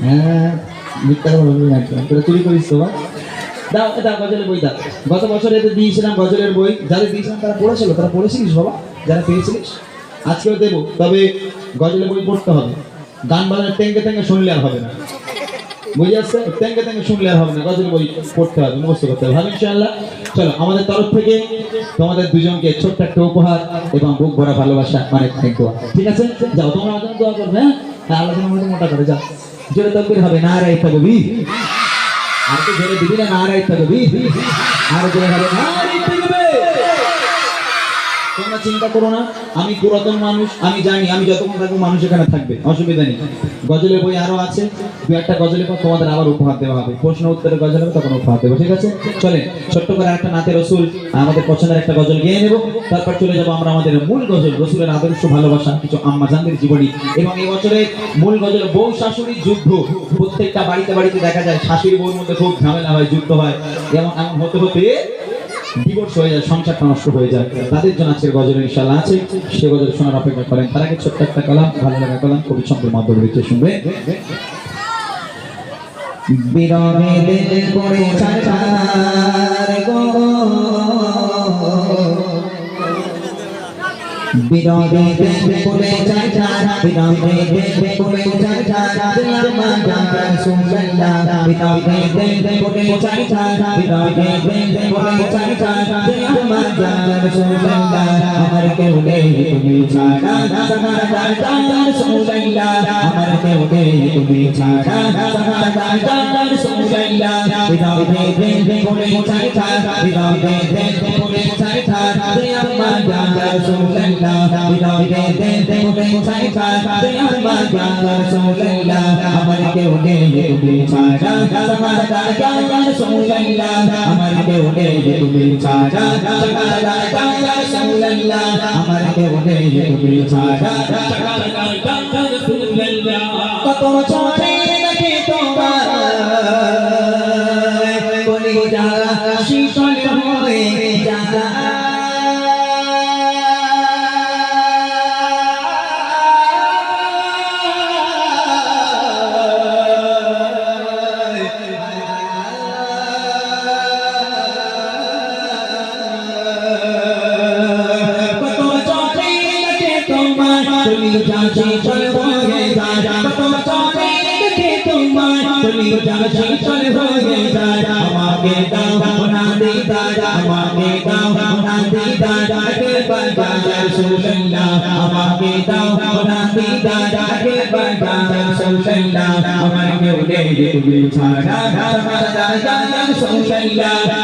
হ্যাঁ করিস দাও গজলের বই গত দিয়েছিলাম গজলের বই। দিয়েছিলাম তারা পড়েছিল। তারা যারা আজকেও দেবো। তবে গজলের বই পড়তে হবে। গান বাজার টেঙ্গে টেঙ্গে শুনলে আর হবে না। আমাদের তরফ থেকে তোমাদের দুজনকে ছোট্ট একটা উপহার এবং বুক ভরা ভালোবাসা অনেক অনেক দোয়া ঠিক আছে? যাও, তোমরা আমাদের দোয়া হ্যাঁ? আলোচনা মধ্যে মোটা করে যাও। জোরে তকবির হবে না রাই থাকবি আর তো জোরে দিবি না রাই থাকবি আর জোরে হবে না তোমরা চিন্তা করো না, আমি পুরাতন মানুষ, আমি জানি, আমি যতক্ষণ থাকব মানুষ এখানে থাকবে, অসুবিধা নেই। গজলের বই আরও আছে, দু একটা গজলের পর তোমাদের আবার উপহার দেওয়া হবে। প্রশ্ন উত্তরের গজল হবে তখন উপহার দেবো, ঠিক আছে? চলে ছোট্ট করে একটা নাতে রসুল, আমাদের পছন্দের একটা গজল গেয়ে নেব। তারপর চলে যাব আমরা আমাদের মূল গজল, রসুলের আদর্শ ভালোবাসা, কিছু আম্মা জানদের জীবনী। এবং এই বছরে মূল গজল, বউ শাশুড়ির যুদ্ধ। প্রত্যেকটা বাড়িতে বাড়িতে দেখা যায়, শাশুড়ি বউর মধ্যে খুব ঝামেলা হয়, যুদ্ধ হয়। এবং এমন হতে হতে ডিভোর্স হয়ে যায়, সংসারটা নষ্ট হয়ে যায়। তাদের জন্য আজকের গজল ইনশাল্লাহ আছে। সে গজল শোনার অপেক্ষা করেন। তার আগে ছোট্ট একটা কলাম, ভালো লাগা কলাম, কবি শঙ্কর মাধ্যমে লিখে শুনবে? বিরমে দেবে করে চাচার গো বিরহে দিল করে চাচার বিরহে দিল করে চাচার দিলাম জান রাসূলুল্লাহ বিরহে দিল করে চাচার বিরহে দিল করে চাচার দিলাম জান রাসূলুল্লাহ আমার কেউ নেই তুমি ছাড়া সাহারা জান রাসূলুল্লাহ আমার কেউ নেই তুমি ছাড়া সাহারা জান রাসূলুল্লাহ বিরহে দিল করে চাচার বিরহে দিল করে চাচার দিলাম জান রাসূলুল্লাহ বিরহে দিল করে চাচার দিলাম জান রাসূলুল্লাহ আমার কেউ নেই তুমি ছাড়া সাহারা জান রাসূলুল্লাহ আমার কেউ নেই তুমি ছাড়া সাহারা জান রাসূলুল্লাহ আমার কেউ নেই তুমি ছাড়া কত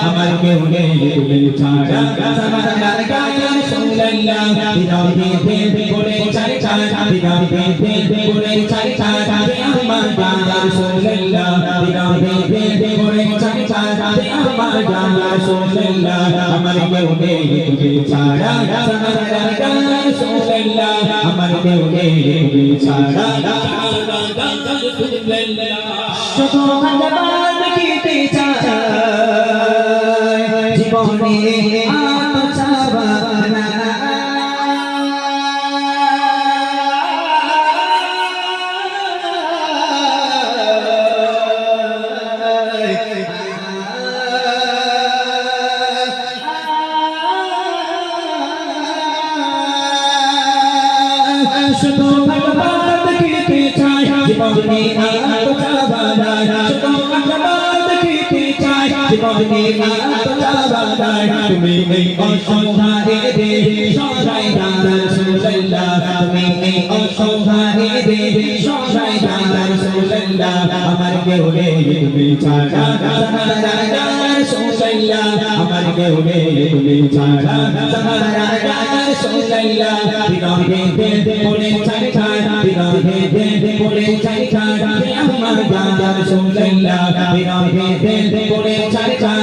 আমার কেউ নেই তুমি ছাড়া আমার কেউ নেই তুমি ছাড়া আমার কেউ নেই ছাড়া আমার কেউ নেই ছাড়া শুধু ভগবান দিতে চায় জীবনে শুধু ভগবান দিতে চায় জীবনে আত্মসাবানা শুধু ভগবান দিতে চায় জীবনে আত্মসাবানা তুমি এই অসংখ্যারে দে সদাই দাদার সুলল্লা তুমি এই অসংখ্যারে দে সদাই দাদার সুলল্লা আমার কেউ নেই তুমি ছাড়া দাদার সুলল্লা আমার নেই তুমি ছাড়া দাদার সুলল্লা বিরহে দে বলে চাই চাই বিরহে দে বলে চাই চাই আমার দাদার সুলল্লা বিরহে দে বলে চাই চাই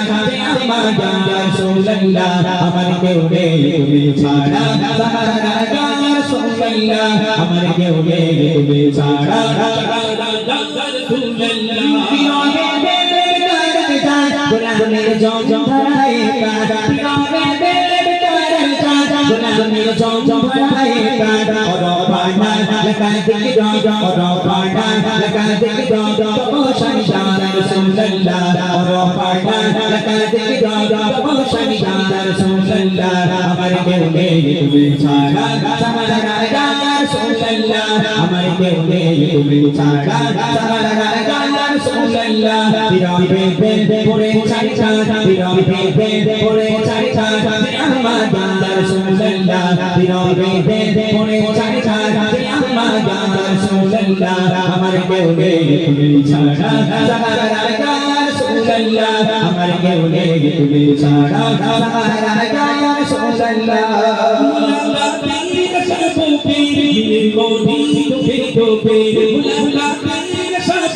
আমার দাদার সুলল্লা আমার নেই তুমি ছাড়া। আমার কেউ তুমি ছাড়া বিরহে দে গোলামের জম ধরাই কাটা বিরহে দে গোলামের জম ভরায় কাট ওরো পানা লাগা দিকে দ ওরো পানা লাগা দিকে দ তবু শান রাসূলুল্লাহ ওরো পানা লাগা দিকে দ তবু শান রাসূলুল্লাহ আমার কেউ নেই তুমি ছাড়া সাহারা রাসূলুল্লাহ আমার কেউ নেই তুমি ছাড়া সাহারা রাসূলুল্লাহ বিরাবে বে পড়ে ছাড়া বিরাবে বে পড়ে ছাড়া আমার রাসূলুল্লাহ বিরাবে বে পড়ে ছাড়া আমার রাসূলুল্লাহ আমার কেউ নেই তুমি ছাড়া সাহারা রাসূলুল্লাহ আমার কেউ নেই তুমি ছাড়া সাহারা রাসূলুল্লাহ তুমি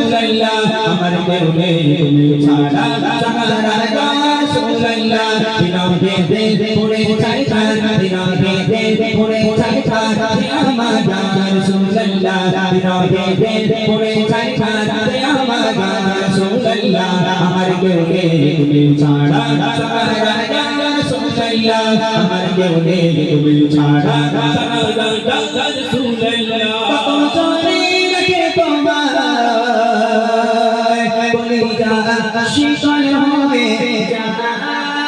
রাসূলুল্লাহ আমার কেউ নেই তুমি ছাড়া সাহারা রাসূলুল্লাহ বিনাম দে দে দে পড়ে ছাই ছাই বিনাম দে দে পড়ে ছাই ছাই আমার জান রাসূলুল্লাহ বিনাম দে দে পড়ে ছাই ছাই আমার জান রাসূলুল্লাহ আমার কেউ নেই তুমি ছাড়া সাহারা রাসূলুল্লাহ আমার কেউ নেই তুমি ছাড়া Agita